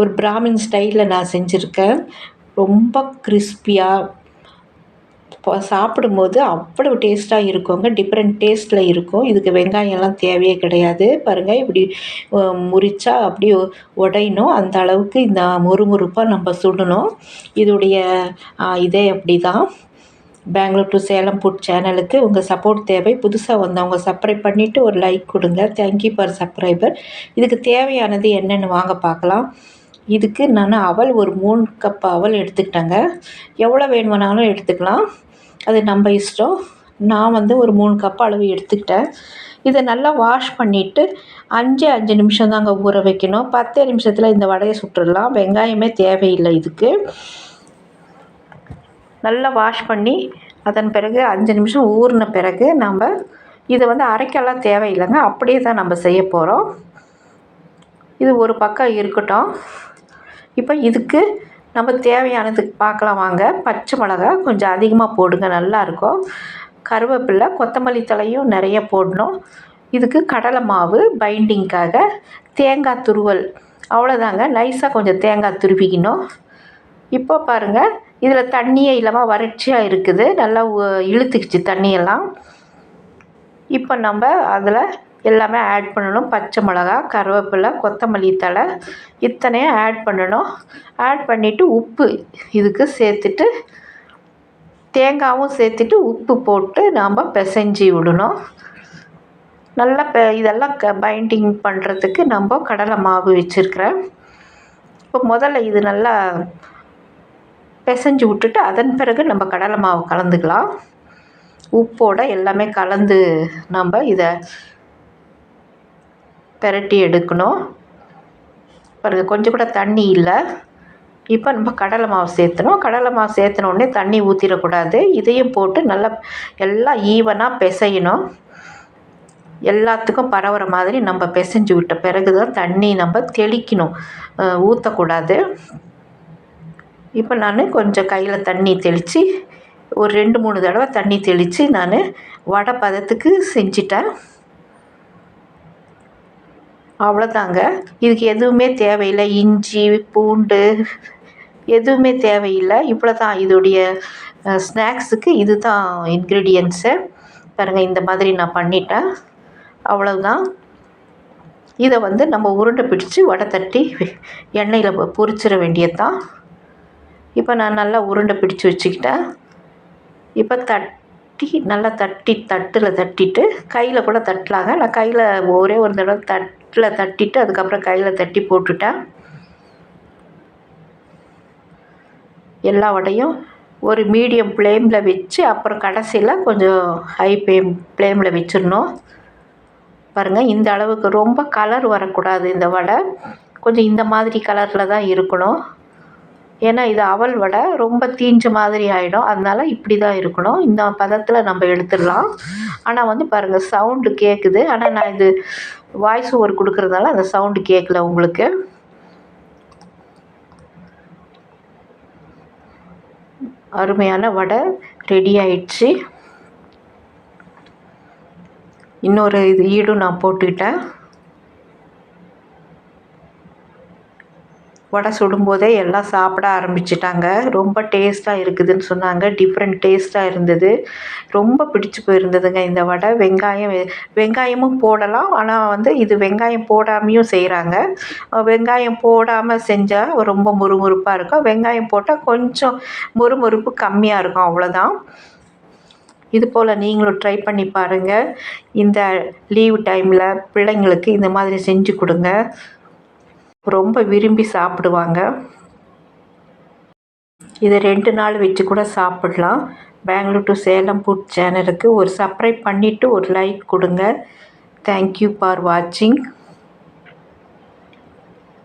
ஒரு பிராமின் ஸ்டைலில் நான் செஞ்சுருக்கேன். ரொம்ப கிறிஸ்பியாக சாப்பிடும்போது அவ்வளோ டேஸ்ட்டாக இருக்குங்க. டிஃப்ரெண்ட் டேஸ்ட்டில் இருக்கும். இதுக்கு வெங்காயம்லாம் தேவையே கிடையாது. பாருங்கள் இப்படி முறிச்சா அப்படியே உடையணும். அந்த அளவுக்கு இந்த முறுமுறுப்பாக நம்ம சுடணும். இதோடைய இதே அப்படி தான் பெங்களூர் டு சேலம் ஃபுட் சேனலுக்கு உங்கள் சப்போர்ட் தேவை. புதுசாக வந்தவங்க சப்ஸ்கிரைப் பண்ணிவிட்டு ஒரு லைக் கொடுங்க. தேங்க்யூ ஃபார் சப்ஸ்கிரைபர் இதுக்கு தேவையானது என்னென்னு வாங்க பார்க்கலாம். இதுக்கு நான் அவல் ஒரு மூணு கப் அவல் எடுத்துக்கிட்டேங்க. எவ்வளோ வேணுமானாலும் எடுத்துக்கலாம். அது நம்ம இஷ்டம். நான் வந்து ஒரு மூணு கப் அளவு எடுத்துக்கிட்டேன். இதை நல்லா வாஷ் பண்ணிவிட்டு அஞ்சு அஞ்சு நிமிஷம் தாங்க ஊற வைக்கணும். பத்தே நிமிஷத்தில் இந்த வடையை சுட்டுடலாம். வெங்காயமே தேவையில்லை இதுக்கு. நல்லா வாஷ் பண்ணி அதன் பிறகு அஞ்சு நிமிஷம் ஊறின பிறகு நம்ம இதை வந்து அரைக்கலாம் தேவையில்லைங்க. அப்படியே தான் நம்ம செய்ய போகிறோம் இது ஒரு பக்கம் இருக்கட்டும். இப்போ இதுக்கு நம்ம தேவையானது பார்க்கலாம் வாங்க. பச்சை மிளகா கொஞ்சம் அதிகமாக போடுங்க நல்லாயிருக்கும் கருவேப்பில்லை கொத்தமல்லி தலையும் நிறைய போடணும். இதுக்கு கடலை மாவு பைண்டிங்க்காக தேங்காய் துருவல். அவ்வளோதாங்க நைஸாக கொஞ்சம் தேங்காய் துருவிக்கணும். இப்போ பாருங்கள் இதில் தண்ணியே இல்லாமல் வறட்சியாக இருக்குது. நல்லா இழுத்துக்கிச்சு தண்ணியெல்லாம். இப்போ நம்ம அதில் எல்லாமே ஆட் பண்ணணும். பச்சை மிளகா கருவேப்பிலை கொத்தமல்லி தழை இத்தனையும் ஆட் பண்ணணும். ஆட் பண்ணிவிட்டு உப்பு இதுக்கு சேர்த்துட்டு தேங்காயும் சேர்த்துட்டு உப்பு போட்டு நாம் பிசைஞ்சி விடணும். நல்லா பெ இதெல்லாம் க பைண்டிங் பண்ணுறதுக்கு நம்ம கடலை மாவு வச்சுருக்குறேன். இப்போ முதல்ல இது நல்லா பிசைஞ்சு விட்டுட்டு அதன் பிறகு நம்ம கடலை மாவு கலந்துக்கலாம். உப்போடு எல்லாமே கலந்து நம்ம இதை பெரட்டி எடுக்கணும். பிறகு கொஞ்சம் கூட தண்ணி இல்லை. இப்போ நம்ம கடலை மாவு சேர்த்தணும். கடலை மாவு சேர்த்துனோடனே தண்ணி ஊற்றிடக்கூடாது இதையும் போட்டு நல்லா எல்லாம் ஈவனாக பிசையணும். எல்லாத்துக்கும் பரவுற மாதிரி நம்ம பிசைஞ்சு விட்ட பிறகு தான் தண்ணி நம்ம தெளிக்கணும். ஊற்றக்கூடாது இப்போ நான் கொஞ்சம் கையில் தண்ணி தெளித்து ஒரு ரெண்டு மூணு தடவை தண்ணி தெளித்து நான் வடை பதத்துக்கு செஞ்சிட்டேன். அவ்வளோதாங்க இதுக்கு எதுவுமே தேவையில்லை. இஞ்சி பூண்டு எதுவுமே தேவையில்லை. இவ்வளோ தான் இதோடைய ஸ்நாக்ஸுக்கு இது தான் இன்க்ரீடியன்ஸு பாருங்கள் இந்த மாதிரி நான் பண்ணிட்டேன். அவ்வளவுதான். இதை வந்து நம்ம உருண்டை பிடிச்சி வடை தட்டி எண்ணெயில் பொரிச்சிட வேண்டியது தான் இப்போ நான் நல்லா உருண்டை பிடிச்சி வச்சுக்கிட்டேன் இப்போ தட்டி நல்லா தட்டி தட்டில் தட்டிட்டு கையில் கூட தட்டலாங்க. நான் கையில் ஒரே ஒரு தடவை தட்டில் தட்டிட்டு அதுக்கப்புறம் கையில் தட்டி போட்டுட்டேன் எல்லா வடையும் ஒரு மீடியம் ஃப்ளேமில் வச்சு அப்புறம் கடைசியில் கொஞ்சம் ஹை ஃப்ளேம் ஃப்ளேமில் வச்சிடணும். பாருங்கள் இந்த அளவுக்கு ரொம்ப கலர் வரக்கூடாது இந்த வடை. கொஞ்சம் இந்த மாதிரி கலரில் தான் இருக்கணும். ஏன்னா இது அவல் வடை ரொம்ப தீஞ்ச மாதிரி ஆகிடும் அதனால இப்படி தான் இருக்கணும். இந்த பதத்தில் நம்ம எடுத்துடலாம். ஆனால் வந்து பாருங்கள் சவுண்டு கேட்குது ஆனால் நான் இது வாய்ஸ் ஓவர் கொடுக்குறதால அந்த சவுண்டு கேட்கல உங்களுக்கு. அருமையான வடை ரெடி ஆயிடுச்சு. இன்னொரு இது ஈடும் நான் போட்டுக்கிட்டேன். வடை சுடும்போதே எல்லாம் சாப்பிட ஆரம்பிச்சிட்டாங்க. ரொம்ப டேஸ்ட்டாக இருக்குதுன்னு சொன்னாங்க. டிஃப்ரெண்ட் டேஸ்ட்டாக இருந்தது. ரொம்ப பிடிச்சி போயிருந்ததுங்க இந்த வடை. வெங்காயம் வெங்காயமும் போடலாம். ஆனால் வந்து இது வெங்காயம் போடாமையும் செய்கிறாங்க வெங்காயம் போடாமல் செஞ்சால் ரொம்ப முறுமுறுப்பாக இருக்கும். வெங்காயம் போட்டால் கொஞ்சம் முறுமுறுப்பு கம்மியாக இருக்கும். அவ்வளோதான் இது போல் நீங்களும் ட்ரை பண்ணி பாருங்கள் இந்த லீவ் டைமில் பிள்ளைங்களுக்கு இந்த மாதிரி செஞ்சு கொடுங்க. ரொம்ப விரும்பி சாப்பிடுவாங்க. இதை ரெண்டு நாள் வச்சு கூட சாப்பிட்லாம். பெங்களூர் டு சேலம் ஃபுட் சேனலுக்கு ஒரு சப்ஸ்கிரைப் பண்ணிவிட்டு ஒரு லைக் கொடுங்க. தேங்க்யூ ஃபார் வாட்சிங்